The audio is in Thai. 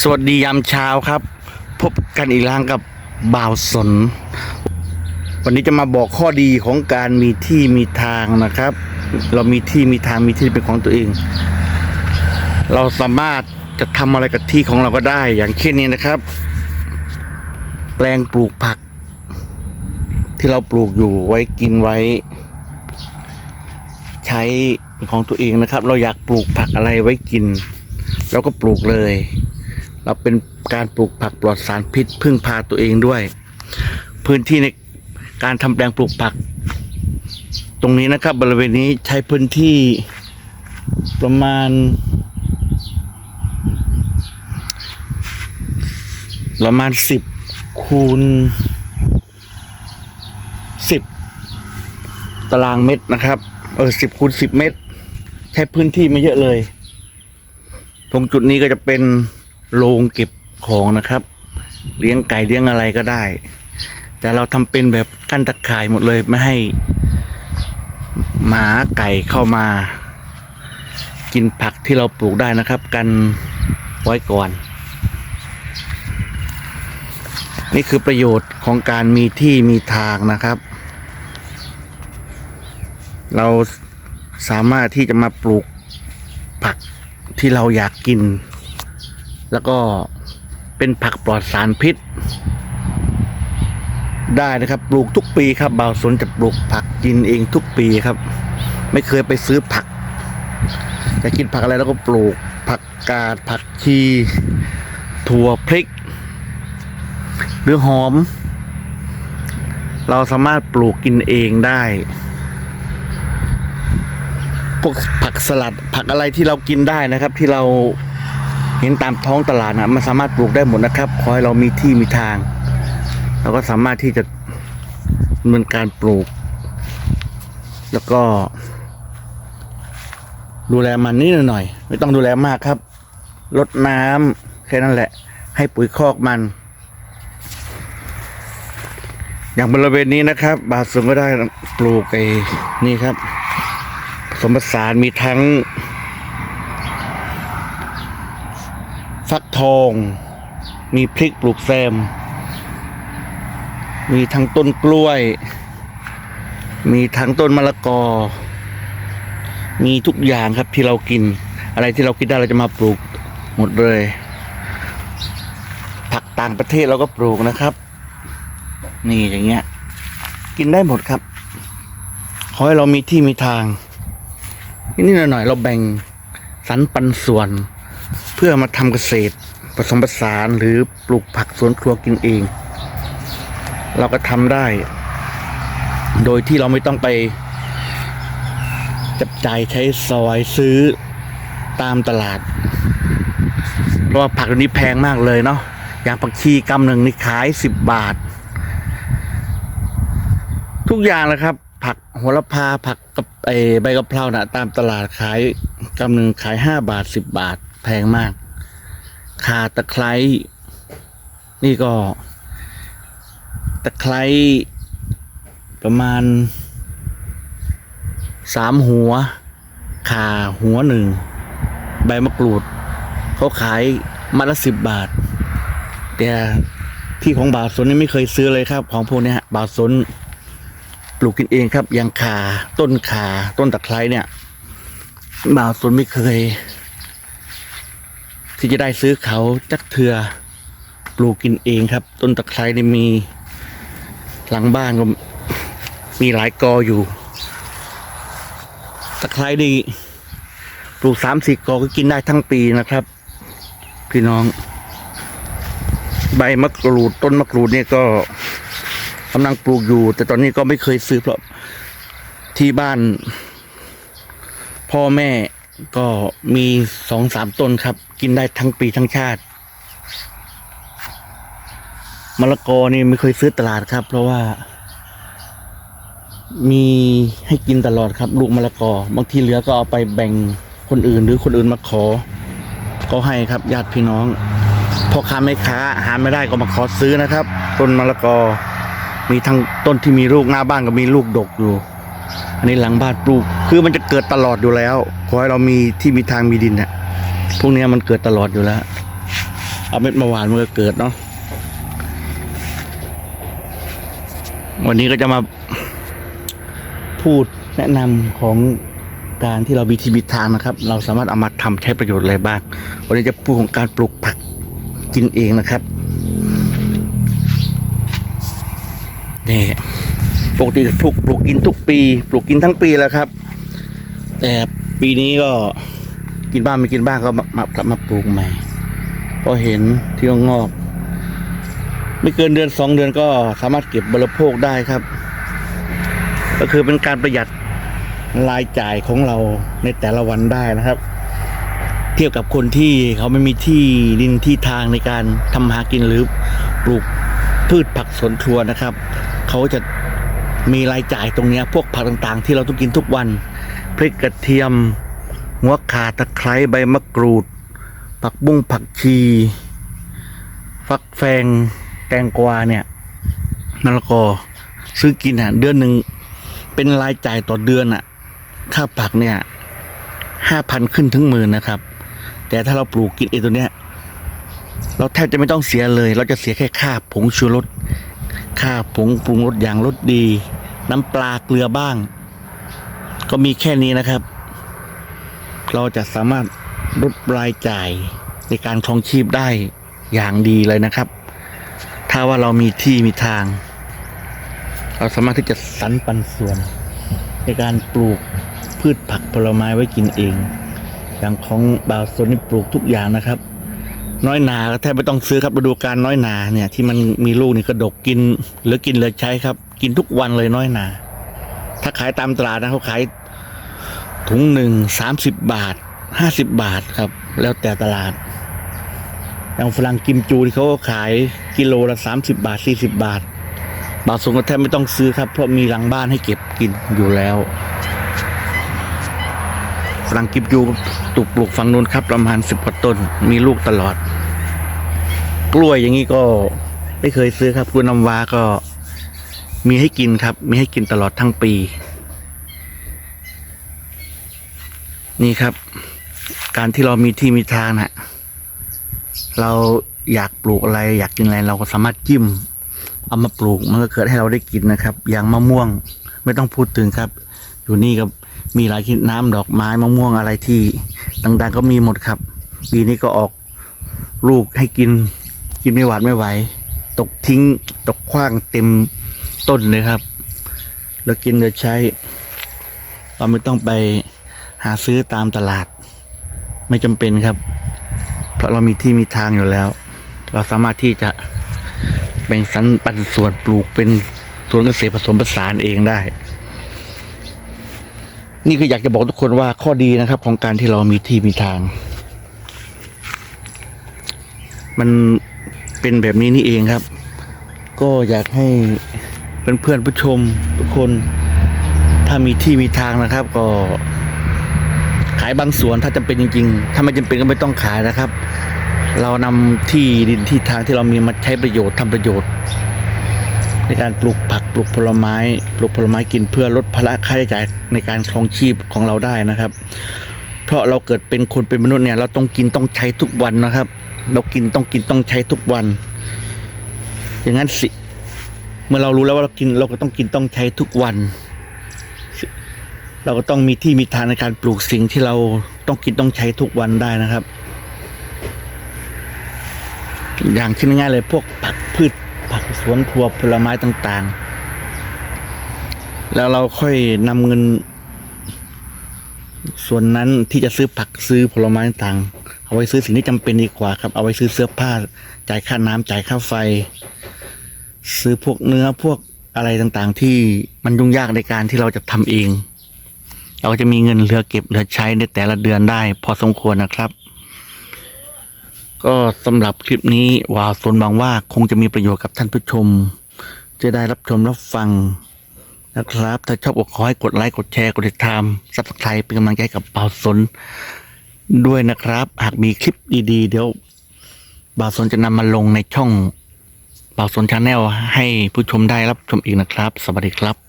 สวัสดียามเช้าครับ พบกันอีกครั้งกับบ่าวสน วันนี้จะมาบอกข้อดีของการมีที่มีทางนะครับ เรามีที่มีทางมีที่เป็นของตัวเอง เราสามารถจะทำอะไรกับที่ของเราก็ได้ อย่างเช่นนี้นะครับ แปลงปลูกผัก ที่เราปลูกอยู่ไว้กินไว้ ใช้ของตัวเองนะครับ เราอยากปลูกผักอะไรไว้กินเราก็ปลูกเลย เราเป็นการปลูกผักปลอดสารพิษพึ่งพาตัวเองด้วย พื้นที่ในการทำแปลงปลูกผัก ตรงนี้นะครับ บริเวณนี้ใช้พื้นที่ประมาณ ประมาณสิบคูณสิบตารางเมตรนะครับ เออสิบคูณสิบเมตร ใช้พื้นที่ไม่เยอะเลย ตรงจุดนี้ก็จะเป็น โรงเก็บของนะครับ เลี้ยงไก่เลี้ยงอะไรก็ได้ แต่เราทำเป็นแบบกั้นตะข่ายหมดเลยไม่ให้ หมาไก่เข้ามา กินผักที่เราปลูกได้นะครับ กันไว้ก่อน นี่คือประโยชน์ของการมีที่มีทางนะครับ เราสามารถที่จะมาปลูกผักที่เราอยากกิน แล้วก็เป็นผักปลอดสารพิษ ได้นะครับ ปลูกทุกปีครับบาวสนจะปลูกผักกินเองทุกปีครับ ไม่เคยไปซื้อผักจะกินผักอะไรแล้วก็ปลูกผักกาดผักชีถั่วพริก หรือหอม เราสามารถปลูกกินเองได้พวกผักสลัดผักอะไรที่เรากินได้นะครับ ที่เรา เห็นตามท้องตลาดนะมันสามารถปลูกได้หมดนะครับขอให้เรามีที่มีทางเราก็สามารถที่จะดำเนินการปลูก แล้วก็ ดูแลมันนิดหน่อย ไม่ต้องดูแลมากครับลดน้ำแค่นั้นแหละ ให้ปุ๋ยคอกมัน อย่างบริเวณนี้นะครับ บาทสุงก็ได้ปลูกไอ้นี่ครับผสมผสานมีทั้ง ฟักทอง มีพริกปลูกแซม มีทั้งต้นกล้วย มีทั้งต้นมะละกอ มีทุกอย่างครับที่เรากิน อะไรที่เรากินได้เราจะมาปลูกหมดเลย ผักต่างประเทศเราก็ปลูกนะครับ นี่อย่างเงี้ย กินได้หมดครับ ขอให้เรามีที่มีทางนิดหน่อยๆเราแบ่งสรรปันส่วน เพื่อมาทำเกษตรผสมผสานหรือปลูกผักสวนครัวกินเอง เราก็ทำได้ โดยที่เราไม่ต้องไป จับจ่ายใช้ซอยซื้อตามตลาด เพราะว่าผักเดี๋ยวนี้แพงมากเลยเนาะอย่างผักชีกำหนึ่งนี่ขายสิบบาท ทุกอย่างเลยครับ ผักโหระพาผักกับไอใบกะเพรานะตามตลาดขายกำหนึ่งขายห้าบาทสิบบาท แพงมากข่าตะไคร้นี่ก็ ตะไคร้ประมาณสามหัวข่าหัวหนึ่ง ใบมะกรูด เขาขายมาละสิบบาท แต่ที่ของบาสนนี่ไม่เคยซื้อเลยครับ ของพวกเนี้ยบ่าสนปลูกกินเองครับย่างขาต้นขาต้นตะไคร้เนี่ย บาสนไม่เคย ที่จะได้ซื้อเขาจักเทือปลูกกินเองครับ ต้นตะไคร้นี่มีหลังบ้านก็มีหลายกออยู่ ตะไคร้นี่ปลูกสามสี่กอก็กินได้ทั้งปีนะครับ พี่น้อง ใบมะกรูดต้นมะกรูดเนี่ยก็กำลังปลูกอยู่ แต่ตอนนี้ก็ไม่เคยซื้อเพราะที่บ้าน พ่อแม่ ก็มีสองสามต้นครับ กินได้ทั้งปีทั้งชาติมะละกอนี่ไม่เคยซื้อตลาดครับ เพราะว่า มีให้กินตลอดครับ ลูกมะละกอบางทีเหลือก็เอาไปแบ่งคนอื่น หรือคนอื่นมาขอ ก็ให้ครับญาติพี่น้องพ่อค้าแม่ค้าหาไม่ได้ก็มาขอซื้อนะครับ ต้นมะละกอ มีทั้งต้นที่มีลูกหน้าบ้านก็มีลูกดกอยู่ อันนี้หลังบ้านปลูก คือมันจะเกิดตลอดอยู่แล้ว ขอให้เรามีที่มีทางมีดินเนี่ยพวกเนี้ยมันเกิดตลอดอยู่แล้ว เอาเม็ดมาหวานมันก็เกิดเนาะ วันนี้ก็จะมาพูดแนะนำของการที่เรามีที่มีทางนะครับ เราสามารถเอามาทำใช้ประโยชน์อะไรบ้าง วันนี้จะพูดของการปลูกผักกินเองนะครับนี่ ปกติปลูกปลูกกินทุกปี ปลูกกินทั้งปีแล้วครับ แต่ปีนี้ก็กินบ้างไม่กินบ้างก็มากลับมาปลูกใหม่พอเห็นที่งอก ไม่เกินเดือนสองเดือนก็สามารถเก็บบริโภคได้ครับ ก็คือเป็นการประหยัดรายจ่ายของเราในแต่ละวันได้นะครับ เทียบกับคนที่เขาไม่มีที่ดินที่ทางในการทำหากินหรือปลูกพืชผักสวนครัวนะครับ เขาจะ มีรายจ่ายตรงนี้พวกผักต่างๆ ที่เราต้องกินทุกวัน พริกกระเทียม หัวข่าตะไคร้ใบมะกรูด ผักบุ้งผักชี ฟักแฟง แตงกวาเนี่ยมะละกอซื้อกินอะ เดือนหนึ่งเป็นรายจ่ายต่อเดือนอะ ค่าผักเนี่ยห้าพันขึ้นถึงหมื่นนะครับ แต่ถ้าเราปลูกกินเองตัวเนี้ยเราแทบจะไม่ต้องเสียเลย เราจะเสียแค่ค่าผงชูรส ค่าผงปรุงรสอย่างรสดี น้ำปลาเกลือบ้าง ก็มีแค่นี้นะครับ เราจะสามารถลดรายจ่ายในการครองชีพได้อย่างดีเลยนะครับ ถ้าว่าเรามีที่มีทาง เราสามารถที่จะสรรปันส่วน ในการปลูกพืชผักผลไม้ไว้กินเอง อย่างของบาวโซนนี่ปลูกทุกอย่างนะครับ น้อยนาก็แทบไม่ต้องซื้อครับฤดูการน้อยนาเนี่ยที่มันมีลูกนี่ก็ดกกินหลือกินเหลือใช้ครับ กินทุกวันเลยน้อยนา ถ้าขายตามตลาดนะเขาขายถุงหนึ่งสามสิบบาทห้าสิบบาทครับ แล้วแต่ตลาดอย่างฝรั่งกิมจูที่เขาก็ขายกิโลละสามสิบาทสี่สิบาท บางส่วนก็แทบไม่ต้องซื้อครับ เพราะมีหลังบ้านให้เก็บกินอยู่แล้ว ฝรั่งกิมจูตุกปลูกฝั่งนู้นครับ ประมาณสิบกว่าต้น มีลูกตลอด กล้วยอย่างนี้ก็ไม่เคยซื้อครับกล้วยน้ำว้าก็มีให้กินครับ มีให้กินตลอดทั้งปี นี่ครับ การที่เรามีที่มีทางนะเราอยากปลูกอะไร อยากกินอะไรเราก็สามารถจิ้ม เอามาปลูกมันก็เกิดให้เราได้กินนะครับ อย่างมะม่วงไม่ต้องพูดถึงครับ อยู่นี่ก็ มีหลายชนิดน้ำดอกไม้มะม่วงอะไรที่ต่างๆ ก็มีหมดครับ ปีนี้ก็ออกลูกให้กินกินไม่หวาดไม่ไหว ตกทิ้งตกขว้างเต็มต้นเลยครับ แล้วกินจะใช้ เราไม่ต้องไปหาซื้อตามตลาด ไม่จำเป็นครับ เพราะเรามีที่มีทางอยู่แล้ว เราสามารถที่จะแบ่งสรรปันส่วนปลูกเป็นสวนเกษตรผสมผสานเองได้ นี่คืออยากจะบอกทุกคนว่าข้อดีนะครับ ของการที่เรามีที่มีทาง มันเป็นแบบนี้นี่เองครับ ก็อยากให้เพื่อนเพื่อนๆผู้ชมทุกคน ถ้ามีที่มีทางนะครับ ก็ขายบางส่วนถ้าจำเป็นจริง ๆ ถ้าไม่จำเป็นก็ไม่ต้องขายนะครับ เรานำที่ดินที่ทางที่เรามีมาใช้ประโยชน์ทำประโยชน์ ในการปลูกผักปลูกผลไม้ ปลูกผลไม้กินเพื่อลดภาระค่าใช้จ่ายในการครองชีพของเราได้นะครับ เพราะเราเกิดเป็นคนเป็นมนุษย์เนี่ย เราต้องกินต้องใช้ทุกวันนะครับ เรากินต้องกินต้องใช้ทุกวัน อย่างนั้นสิ เมื่อเรารู้แล้วว่าเรากินเราก็ต้องกินต้องใช้ทุกวัน เราก็ต้องมีที่มีทางในการปลูกสิ่งที่เราต้องกินต้องใช้ทุกวันได้นะครับ อย่างเช่นง่ายๆเลยพวกผัก วนครัวผลไม้ต่างๆ แล้วเราค่อยนำเงิน ส่วนนั้นที่จะซื้อผักซื้อผลไม้ต่างๆเอาไว้ซื้อสิ่งที่จำเป็นดีกว่าครับ เอาไว้ซื้อเสื้อผ้าจ่ายค่าน้ำจ่ายค่าไฟ ซื้อพวกเนื้อพวกอะไรต่างๆ ที่มันยุ่งยากในการที่เราจะทำเอง เราก็จะมีเงินเหลือเก็บเหลือใช้ในแต่ละเดือนได้ พอสมควรนะครับ ก็สำหรับคลิปนี้วาวสนหวังว่าคงจะมีประโยชน์กับท่านผู้ชม จะได้รับชมรับฟังนะครับ ถ้าชอบก็ขอให้กดไลค์กดแชร์ กดติดตามซับสไครป์เป็นกำลังใจกับบ่าวสนด้วยนะครับ หากมีคลิปดีๆเดี๋ยวบ่าวสนจะนำมาลงในช่องบ่าวสนชาแนลให้ผู้ชมได้รับชมอีกนะครับ สวัสดีครับ